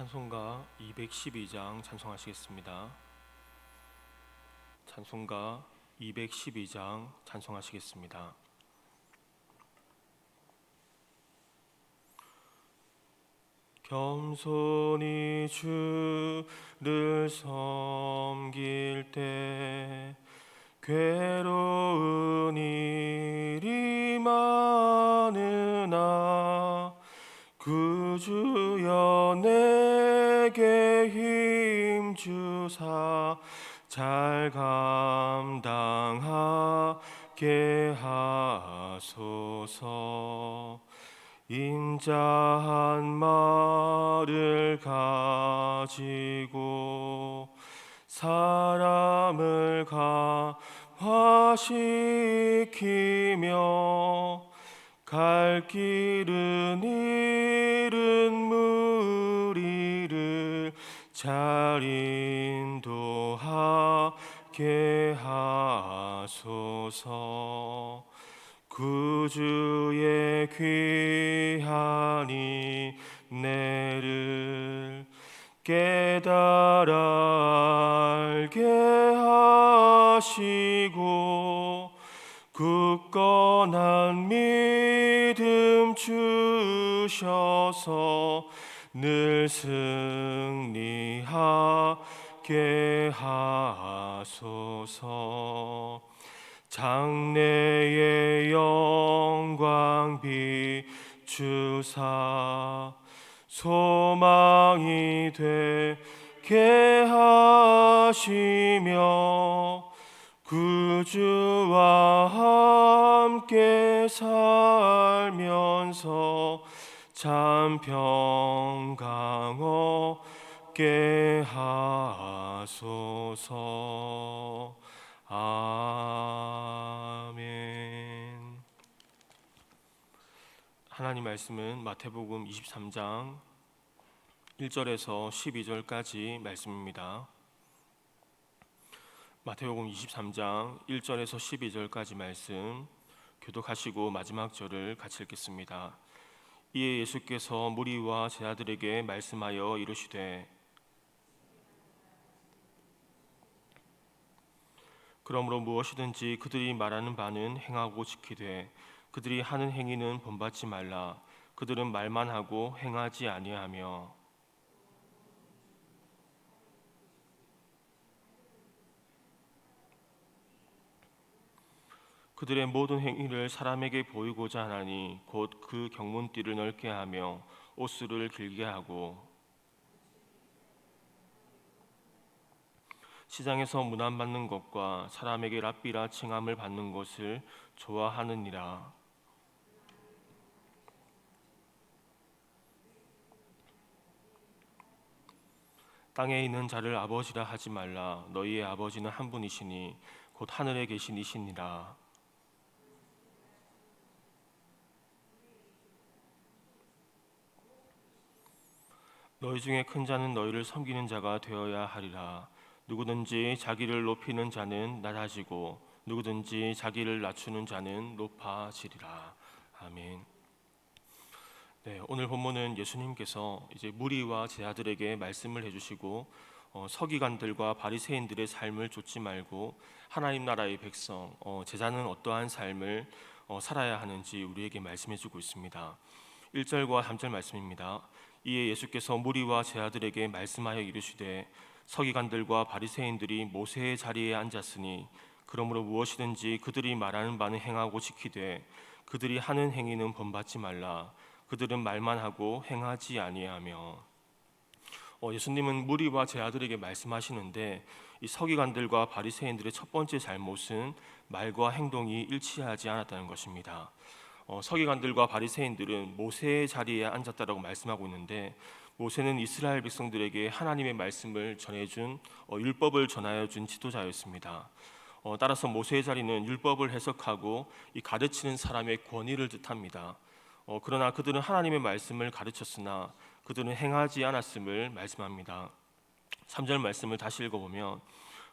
찬송가 212장 찬송하시겠습니다. 찬송가 212장 찬송하시겠습니다. 겸손히 주를 섬길 때 괴로운 일이 많으나 구주여 내 게 힘 주사 잘 감당하게 하소서. 인자한 말을 가지고 사람을 감화시키며 갈 길은 잃은 무리를 잘 인도하게 하소서. 구주의 귀한 이내를 깨달아 알게 하시고 굳건한 믿음 주셔서 늘 승리하게 하소서. 장래의 영광 비추사 소망이 되게 하시며 구주와 함께 살면서 참 평강 얻게 하소서 아멘 하나님 말씀은 마태복음 23장 1절에서 12절까지 말씀입니다. 마태복음 23장 1절에서 12절까지 말씀 교독하시고 마지막 절을 같이 읽겠습니다. 이에 예수께서 무리와 제자들에게 말씀하여 이르시되 그러므로 무엇이든지 그들이 말하는 바는 행하고 지키되 그들이 하는 행위는 본받지 말라. 그들은 말만 하고 행하지 아니하며 그들의 모든 행위를 사람에게 보이고자 하나니 곧 그 경문띠를 넓게 하며 옷수를 길게 하고 시장에서 문안 받는 것과 사람에게 랍비라 칭함을 받는 것을 좋아하느니라. 땅에 있는 자를 아버지라 하지 말라. 너희의 아버지는 한 분이시니 곧 하늘에 계신 이시니라. 너희 중에 큰 자는 너희를 섬기는 자가 되어야 하리라. 누구든지 자기를 높이는 자는 낮아지고 누구든지 자기를 낮추는 자는 높아지리라. 아멘. 네, 오늘 본문은 예수님께서 이제 무리와 제자들에게 말씀을 해주시고 어, 서기관들과 바리새인들의 삶을 좇지 말고 하나님 나라의 백성 어, 제자는 어떠한 삶을 어, 살아야 하는지 우리에게 말씀해주고 있습니다. 1절과 3절 말씀입니다. 이에 예수께서 무리와 제자들에게 말씀하여 이르시되 서기관들과 바리새인들이 모세의 자리에 앉았으니 그러므로 무엇이든지 그들이 말하는 바는 행하고 지키되 그들이 하는 행위는 본받지 말라 그들은 말만 하고 행하지 아니하며 어, 예수님은 무리와 제자들에게 말씀하시는데 이 서기관들과 바리새인들의 첫 번째 잘못은 말과 행동이 일치하지 않았다는 것입니다. 어, 서기관들과 바리새인들은 모세의 자리에 앉았다라고 말씀하고 있는데 모세는 이스라엘 백성들에게 하나님의 말씀을 전해준 어, 율법을 전하여준 지도자였습니다. 어, 따라서 모세의 자리는 율법을 해석하고 이 가르치는 사람의 권위를 뜻합니다. 어, 그러나 그들은 하나님의 말씀을 가르쳤으나 그들은 행하지 않았음을 말씀합니다. 3절 말씀을 다시 읽어보면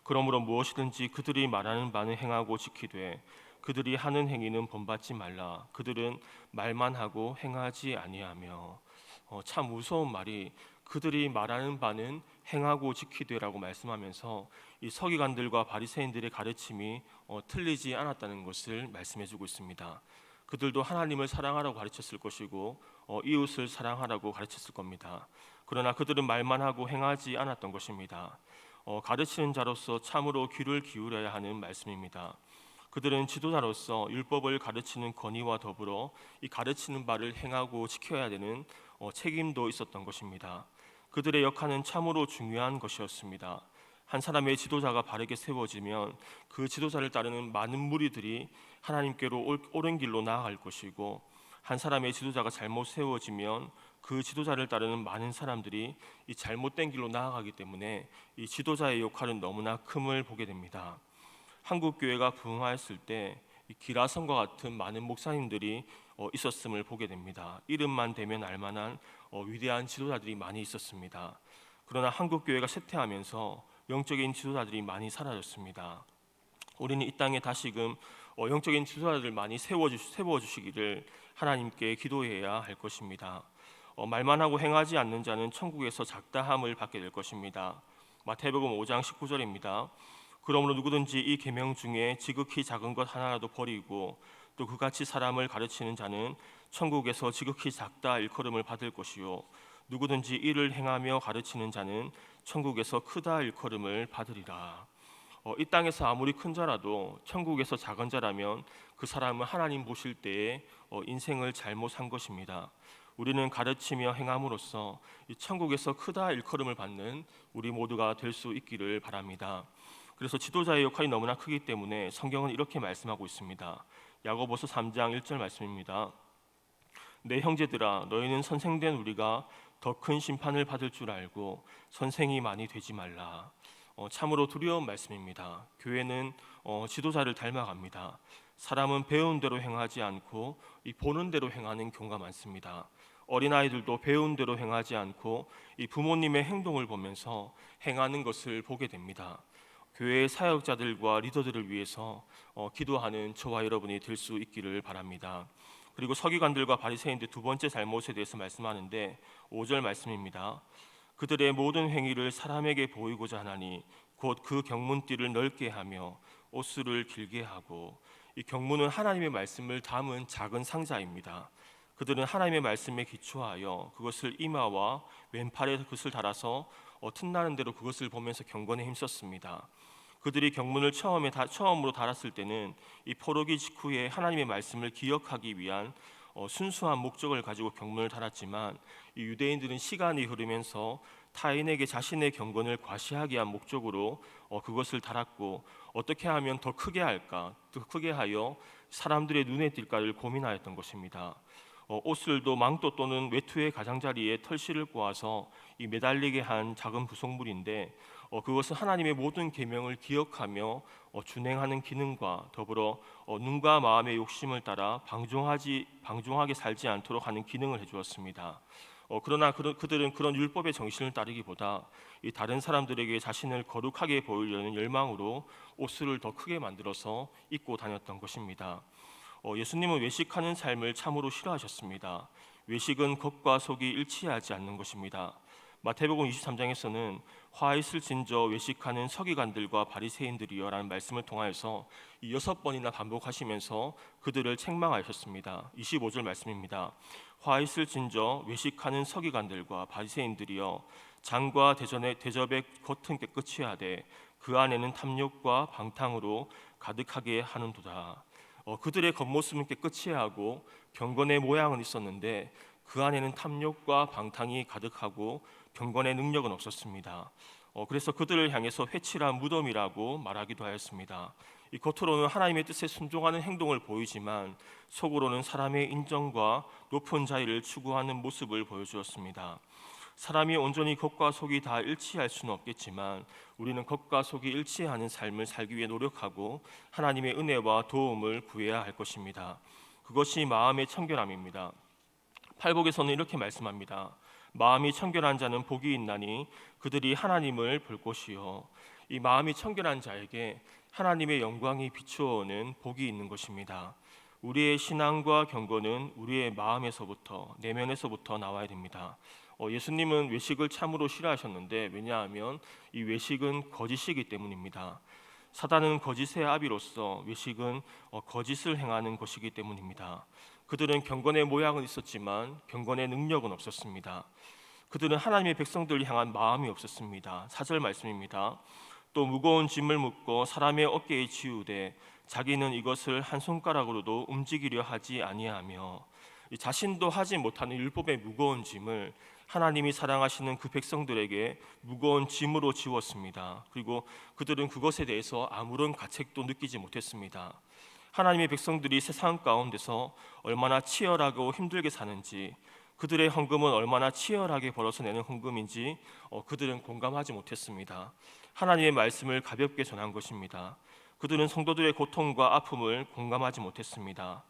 그러므로 무엇이든지 그들이 말하는 바는 행하고 지키되 그들이 하는 행위는 본받지 말라. 그들은 말만 하고 행하지 아니하며 어, 참 무서운 말이 그들이 말하는 바는 행하고 지키되라고 말씀하면서 이 서기관들과 바리새인들의 가르침이 어, 틀리지 않았다는 것을 말씀해주고 있습니다. 그들도 하나님을 사랑하라고 가르쳤을 것이고 어, 이웃을 사랑하라고 가르쳤을 겁니다. 그러나 그들은 말만 하고 행하지 않았던 것입니다. 어, 가르치는 자로서 참으로 귀를 기울여야 하는 말씀입니다. 그들은 지도자로서 율법을 가르치는 권위와 더불어 이 가르치는 바를 행하고 지켜야 되는 어, 책임도 있었던 것입니다. 그들의 역할은 참으로 중요한 것이었습니다. 한 사람의 지도자가 바르게 세워지면 그 지도자를 따르는 많은 무리들이 하나님께로 올- 옳은 길로 나아갈 것이고 한 사람의 지도자가 잘못 세워지면 그 지도자를 따르는 많은 사람들이 이 잘못된 길로 나아가기 때문에 이 지도자의 역할은 너무나 큼을 보게 됩니다. 한국 교회가 부흥하였을 때이 기라성과 같은 많은 목사님들이 어, 있었음을 보게 됩니다. 이름만 되면 알만한 어, 위대한 지도자들이 많이 있었습니다. 그러나 한국 교회가 쇠퇴하면서 영적인 지도자들이 많이 사라졌습니다. 우리는 이 땅에 다시금 어, 영적인 지도자들을 많이 세워주, 세워주시 기를 하나님께 기도해야 할 것입니다. 어, 말만 하고 행하지 않는 자는 천국에서 작다함을 받게 될 것입니다. 마태복음 5장 19절입니다. 그러므로 누구든지 이 계명 중에 지극히 작은 것 하나라도 버리고 또 그같이 사람을 가르치는 자는 천국에서 지극히 작다 일컬음을 받을 것이요 누구든지 이를 행하며 가르치는 자는 천국에서 크다 일컬음을 받으리라. 어, 이 땅에서 아무리 큰 자라도 천국에서 작은 자라면 그 사람은 하나님 보실 때에 어, 인생을 잘못 산 것입니다. 우리는 가르치며 행함으로써 이 천국에서 크다 일컬음을 받는 우리 모두가 될 수 있기를 바랍니다. 그래서 지도자의 역할이 너무나 크기 때문에 성경은 이렇게 말씀하고 있습니다. 야고보서 3장 1절 말씀입니다. 내 형제들아 너희는 선생된 우리가 더 큰 심판을 받을 줄 알고 선생이 많이 되지 말라. 어, 참으로 두려운 말씀입니다. 교회는 어, 지도자를 닮아갑니다. 사람은 배운 대로 행하지 않고 이 보는 대로 행하는 경우가 많습니다. 어린 아이들도 배운 대로 행하지 않고 이 부모님의 행동을 보면서 행하는 것을 보게 됩니다. 교회의 사역자들과 리더들을 위해서 어, 기도하는 저와 여러분이 될 수 있기를 바랍니다. 그리고 서기관들과 바리새인들 두 번째 잘못에 대해서 말씀하는데 5절 말씀입니다. 그들의 모든 행위를 사람에게 보이고자 하나니 곧 그 경문띠를 넓게 하며 옷수를 길게 하고 이 경문은 하나님의 말씀을 담은 작은 상자입니다. 그들은 하나님의 말씀에 기초하여 그것을 이마와 왼팔에 그것을 달아서 어, 틈나는 대로 그것을 보면서 경건에 힘썼습니다. 그들이 경문을 처음에 다, 처음으로 달았을 때는 이 포로기 직후에 하나님의 말씀을 기억하기 위한 어, 순수한 목적을 가지고 경문을 달았지만 이 유대인들은 시간이 흐르면서 타인에게 자신의 경건을 과시하기 위한 목적으로 어, 그것을 달았고 어떻게 하면 더 크게 할까, 더 크게 하여 사람들의 눈에 띌까를 고민하였던 것입니다. 어, 옷을도 망토 또는 외투의 가장자리에 털실을 꼬아서 이 매달리게 한 작은 부속물인데 어, 그것은 하나님의 모든 계명을 기억하며 어, 준행하는 기능과 더불어 어, 눈과 마음의 욕심을 따라 방종하지 방종하게 살지 않도록 하는 기능을 해주었습니다. 어, 그러나 그, 그들은 그런 율법의 정신을 따르기보다 이 다른 사람들에게 자신을 거룩하게 보이려는 열망으로 옷을 더 크게 만들어서 입고 다녔던 것입니다. 어, 예수님은 외식하는 삶을 참으로 싫어하셨습니다. 외식은 겉과 속이 일치하지 않는 것입니다. 마태복음 23장에서는 화 있을 진저 외식하는 서기관들과 바리새인들이여라는 말씀을 통하여서 이 여섯 번이나 반복하시면서 그들을 책망하셨습니다. 25절 말씀입니다. 화 있을 진저 외식하는 서기관들과 바리새인들이여 장과 대전의 대접의 겉은 깨끗이 하되 그 안에는 탐욕과 방탕으로 가득하게 하는도다. 어, 그들의 겉모습은 깨끗이 하고 경건의 모양은 있었는데 그 안에는 탐욕과 방탕이 가득하고 경건의 능력은 없었습니다. 어, 그래서 그들을 향해서 회칠한 무덤이라고 말하기도 하였습니다. 이 겉으로는 하나님의 뜻에 순종하는 행동을 보이지만 속으로는 사람의 인정과 높은 자리를 추구하는 모습을 보여주었습니다. 사람이 온전히 겉과 속이 다 일치할 수는 없겠지만 우리는 겉과 속이 일치하는 삶을 살기 위해 노력하고 하나님의 은혜와 도움을 구해야 할 것입니다. 그것이 마음의 청결함입니다. 팔복에서는 이렇게 말씀합니다. 마음이 청결한 자는 복이 있나니 그들이 하나님을 볼 것이요. 이 마음이 청결한 자에게 하나님의 영광이 비추어오는 복이 있는 것입니다. 우리의 신앙과 경건은 우리의 마음에서부터 내면에서부터 나와야 됩니다. 어, 예수님은 외식을 참으로 싫어하셨는데 왜냐하면 이 외식은 거짓이기 때문입니다. 사단은 거짓의 아비로서 외식은 어, 거짓을 행하는 것이기 때문입니다. 그들은 경건의 모양은 있었지만 경건의 능력은 없었습니다. 그들은 하나님의 백성들을 향한 마음이 없었습니다. 사절 말씀입니다. 또 무거운 짐을 묻고 사람의 어깨에 지우되 자기는 이것을 한 손가락으로도 움직이려 하지 아니하며 이 자신도 하지 못하는 율법의 무거운 짐을 하나님이 사랑하시는 그 백성들에게 무거운 짐으로 지웠습니다. 그리고 그들은 그것에 대해서 아무런 가책도 느끼지 못했습니다. 하나님의 백성들이 세상 가운데서 얼마나 치열하고 힘들게 사는지 그들의 헌금은 얼마나 치열하게 벌어서 내는 헌금인지 어, 그들은 공감하지 못했습니다. 하나님의 말씀을 가볍게 전한 것입니다. 그들은 성도들의 고통과 아픔을 공감하지 못했습니다.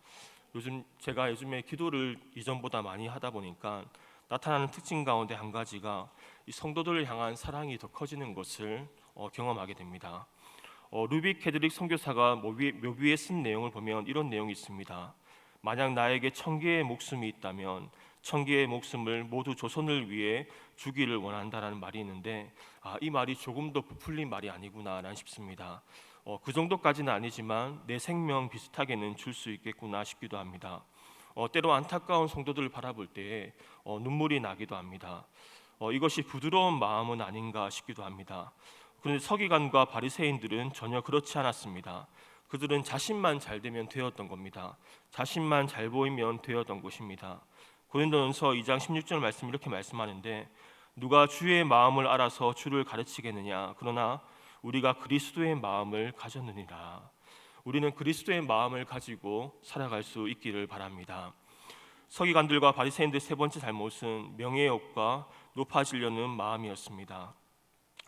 요즘 제가 요즘에 기도를 이전보다 많이 하다 보니까 나타나는 특징 가운데 한 가지가 이 성도들을 향한 사랑이 더 커지는 것을 어, 경험하게 됩니다. 어, 루빅 캐드릭 선교사가 묘비, 묘비에 쓴 내용을 보면 이런 내용이 있습니다. 만약 나에게 천 개의 목숨이 있다면 천 개의 목숨을 모두 조선을 위해 주기를 원한다라는 말이 있는데 아, 이 말이 조금 더 부풀린 말이 아니구나라는 싶습니다. 어, 그 정도까지는 아니지만 내 생명 비슷하게는 줄 수 있겠구나 싶기도 합니다. 어, 때로 안타까운 성도들을 바라볼 때 어, 눈물이 나기도 합니다. 어, 이것이 부드러운 마음은 아닌가 싶기도 합니다. 그런데 서기관과 바리새인들은 전혀 그렇지 않았습니다. 그들은 자신만 잘 되면 되었던 겁니다. 자신만 잘 보이면 되었던 것입니다. 고린도전서 2장 16절 말씀 이렇게 말씀하는데 누가 주의 마음을 알아서 주를 가르치겠느냐 그러나 우리가 그리스도의 마음을 가졌느니라. 우리는 그리스도의 마음을 가지고 살아갈 수 있기를 바랍니다. 서기관들과 바리새인들 세 번째 잘못은 명예욕과 높아지려는 마음이었습니다.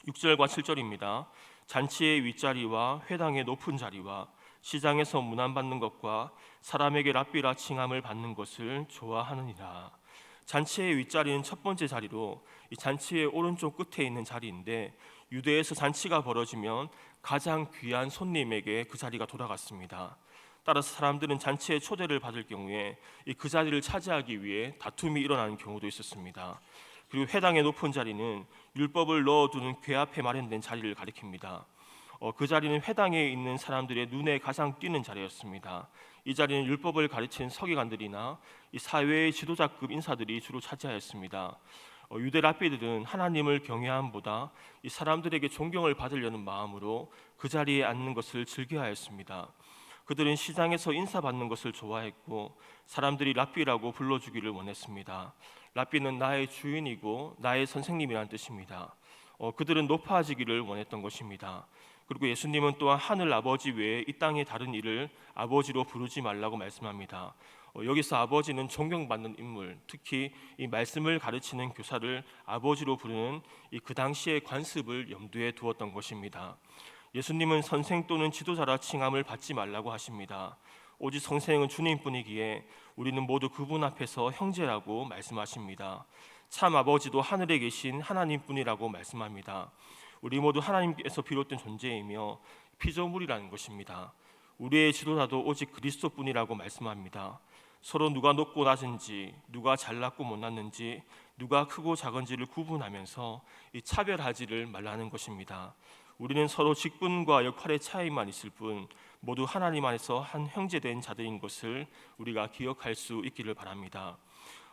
6절과 7절입니다. 잔치의 윗자리와 회당의 높은 자리와 시장에서 문안받는 것과 사람에게 랍비라 칭함을 받는 것을 좋아하느니라. 잔치의 윗자리는 첫 번째 자리로 이 잔치의 오른쪽 끝에 있는 자리인데 유대에서 잔치가 벌어지면 가장 귀한 손님에게 그 자리가 돌아갔습니다. 따라서 사람들은 잔치에 초대를 받을 경우에 그 자리를 차지하기 위해 다툼이 일어나는 경우도 있었습니다. 그리고 회당의 높은 자리는 율법을 넣어두는 궤 앞에 마련된 자리를 가리킵니다. 어, 그 자리는 회당에 있는 사람들의 눈에 가장 띄는 자리였습니다. 이 자리는 율법을 가르치는 서기관들이나 이 사회의 지도자급 인사들이 주로 차지하였습니다. 어, 유대 랍비들은 하나님을 경외함보다 이 사람들에게 존경을 받으려는 마음으로 그 자리에 앉는 것을 즐겨하였습니다. 그들은 시장에서 인사받는 것을 좋아했고 사람들이 랍비라고 불러주기를 원했습니다. 랍비는 나의 주인이고 나의 선생님이란 뜻입니다. 어, 그들은 높아지기를 원했던 것입니다. 그리고 예수님은 또한 하늘 아버지 외에 이 땅의 다른 일을 아버지로 부르지 말라고 말씀합니다. 어, 여기서 아버지는 존경받는 인물, 특히 이 말씀을 가르치는 교사를 아버지로 부르는 이 그 당시의 관습을 염두에 두었던 것입니다. 예수님은 선생 또는 지도자라 칭함을 받지 말라고 하십니다. 오직 선생은 주님뿐이기에 우리는 모두 그분 앞에서 형제라고 말씀하십니다. 참 아버지도 하늘에 계신 하나님뿐이라고 말씀합니다. 우리 모두 하나님께서 비롯된 존재이며 피조물이라는 것입니다. 우리의 지도자도 오직 그리스도뿐이라고 말씀합니다. 서로 누가 높고 낮은지, 누가 잘났고 못났는지, 누가 크고 작은지를 구분하면서 이 차별하지를 말라는 것입니다. 우리는 서로 직분과 역할의 차이만 있을 뿐 모두 하나님 안에서 한 형제된 자들인 것을 우리가 기억할 수 있기를 바랍니다.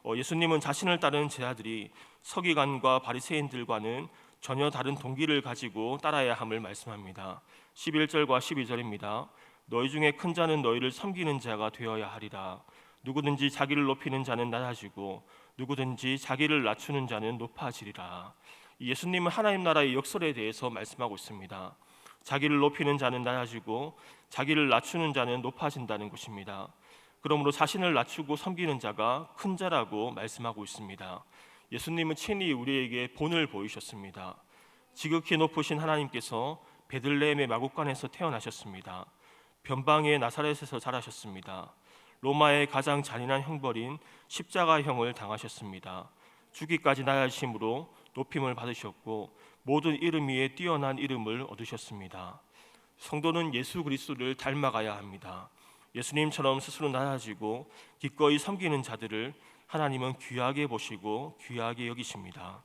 어, 예수님은 자신을 따르는 제자들이 서기관과 바리새인들과는 전혀 다른 동기를 가지고 따라야 함을 말씀합니다. 11절과 12절입니다. 너희 중에 큰 자는 너희를 섬기는 자가 되어야 하리라. 누구든지 자기를 높이는 자는 낮아지고 누구든지 자기를 낮추는 자는 높아지리라. 예수님은 하나님 나라의 역설에 대해서 말씀하고 있습니다. 자기를 높이는 자는 낮아지고 자기를 낮추는 자는 높아진다는 것입니다. 그러므로 자신을 낮추고 섬기는 자가 큰 자라고 말씀하고 있습니다. 예수님은 친히 우리에게 본을 보이셨습니다. 지극히 높으신 하나님께서 베들레헴의 마국간에서 태어나셨습니다. 변방의 나사렛에서 자라셨습니다. 로마의 가장 잔인한 형벌인 십자가형을 당하셨습니다. 죽기까지 나아심으로 높임을 받으셨고 모든 이름 위에 뛰어난 이름을 얻으셨습니다. 성도는 예수 그리스도를 닮아가야 합니다. 예수님처럼 스스로 낮아지고 기꺼이 섬기는 자들을 하나님은 귀하게 보시고 귀하게 여기십니다.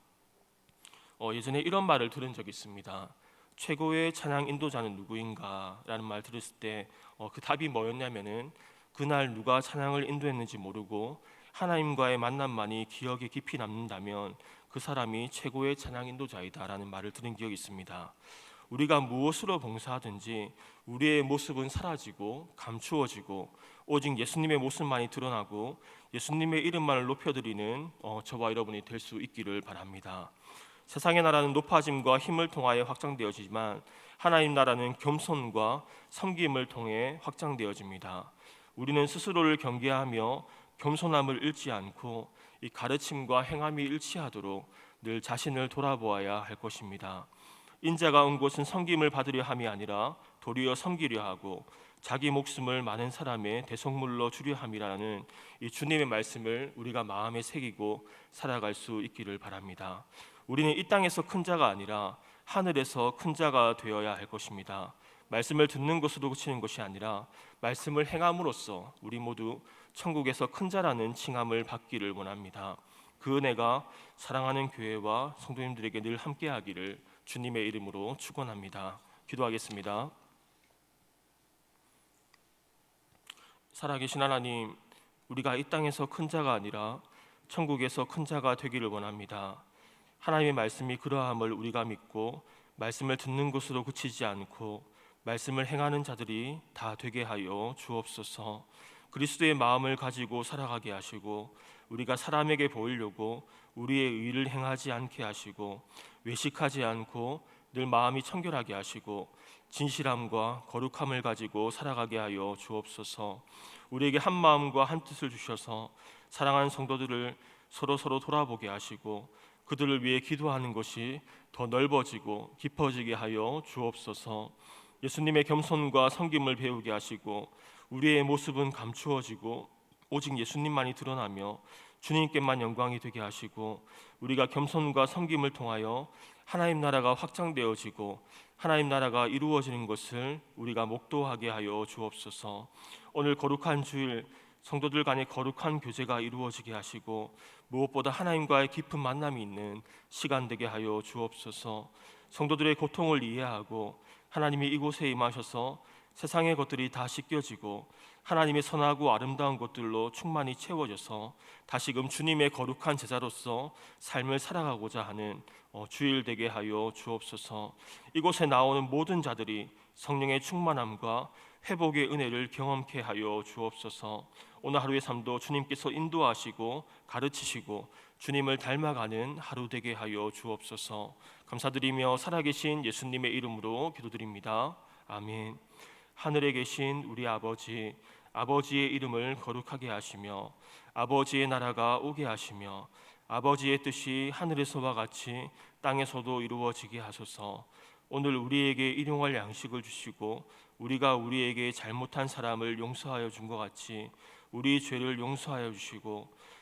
어, 예전에 이런 말을 들은 적이 있습니다. 최고의 찬양 인도자는 누구인가라는 말 들었을 때그 답이 뭐였냐면은 그날 누가 찬양을 인도했는지 모르고 하나님과의 만남만이 기억에 깊이 남는다면 그 사람이 최고의 찬양 인도자이다라는 말을 들은 기억이 있습니다. 우리가 무엇으로 봉사하든지 우리의 모습은 사라지고 감추어지고 오직 예수님의 모습만이 드러나고 예수님의 이름만을 높여드리는 어, 저와 여러분이 될 수 있기를 바랍니다. 세상의 나라는 높아짐과 힘을 통하여 확장되어지지만 하나님 나라는 겸손과 섬김을 통해 확장되어집니다. 우리는 스스로를 경계하며 겸손함을 잃지 않고 이 가르침과 행함이 일치하도록 늘 자신을 돌아보아야 할 것입니다. 인자가 온 곳은 섬김을 받으려 함이 아니라 도리어 섬기려 하고 자기 목숨을 많은 사람의 대속물로 주려 함이라는 이 주님의 말씀을 우리가 마음에 새기고 살아갈 수 있기를 바랍니다. 우리는 이 땅에서 큰 자가 아니라 하늘에서 큰 자가 되어야 할 것입니다. 말씀을 듣는 것으로 그치는 것이 아니라 말씀을 행함으로써 우리 모두 천국에서 큰 자라는 칭함을 받기를 원합니다. 그 은혜가 사랑하는 교회와 성도님들에게 늘 함께하기를 주님의 이름으로 축원합니다. 기도하겠습니다. 살아계신 하나님, 우리가 이 땅에서 큰 자가 아니라 천국에서 큰 자가 되기를 원합니다. 하나님의 말씀이 그러함을 우리가 믿고 말씀을 듣는 것으로 그치지 않고 말씀을 행하는 자들이 다 되게 하여 주옵소서. 그리스도의 마음을 가지고 살아가게 하시고 우리가 사람에게 보이려고 우리의 의를 행하지 않게 하시고 외식하지 않고 늘 마음이 청결하게 하시고 진실함과 거룩함을 가지고 살아가게 하여 주옵소서. 우리에게 한 마음과 한 뜻을 주셔서 사랑하는 성도들을 서로 서로 돌아보게 하시고 그들을 위해 기도하는 것이 더 넓어지고 깊어지게 하여 주옵소서. 예수님의 겸손과 섬김을 배우게 하시고 우리의 모습은 감추어지고 오직 예수님만이 드러나며 주님께만 영광이 되게 하시고 우리가 겸손과 섬김을 통하여 하나님 나라가 확장되어지고 하나님 나라가 이루어지는 것을 우리가 목도하게 하여 주옵소서. 오늘 거룩한 주일 성도들 간의 거룩한 교제가 이루어지게 하시고 무엇보다 하나님과의 깊은 만남이 있는 시간 되게 하여 주옵소서. 성도들의 고통을 이해하고 하나님이 이곳에 임하셔서 세상의 것들이 다 씻겨지고 하나님의 선하고 아름다운 것들로 충만히 채워져서 다시금 주님의 거룩한 제자로서 삶을 살아가고자 하는 어, 주일 되게 하여 주옵소서. 이곳에 나오는 모든 자들이 성령의 충만함과 회복의 은혜를 경험케 하여 주옵소서. 오늘 하루의 삶도 주님께서 인도하시고 가르치시고 주님을 닮아가는 하루 되게 하여 주옵소서. 감사드리며 살아계신 예수님의 이름으로 기도드립니다. 아멘. 하늘에 계신 우리 아버지 아버지의 이름을 거룩하게 하시며 아버지의 나라가 오게 하시며 아버지의 뜻이 하늘에서와 같이 땅에서도 이루어지게 하소서. 오늘 우리에게 일용할 양식을 주시고 우리가 우리에게 잘못한 사람을 용서하여 준 것 같이 우리 죄를 용서하여 주시고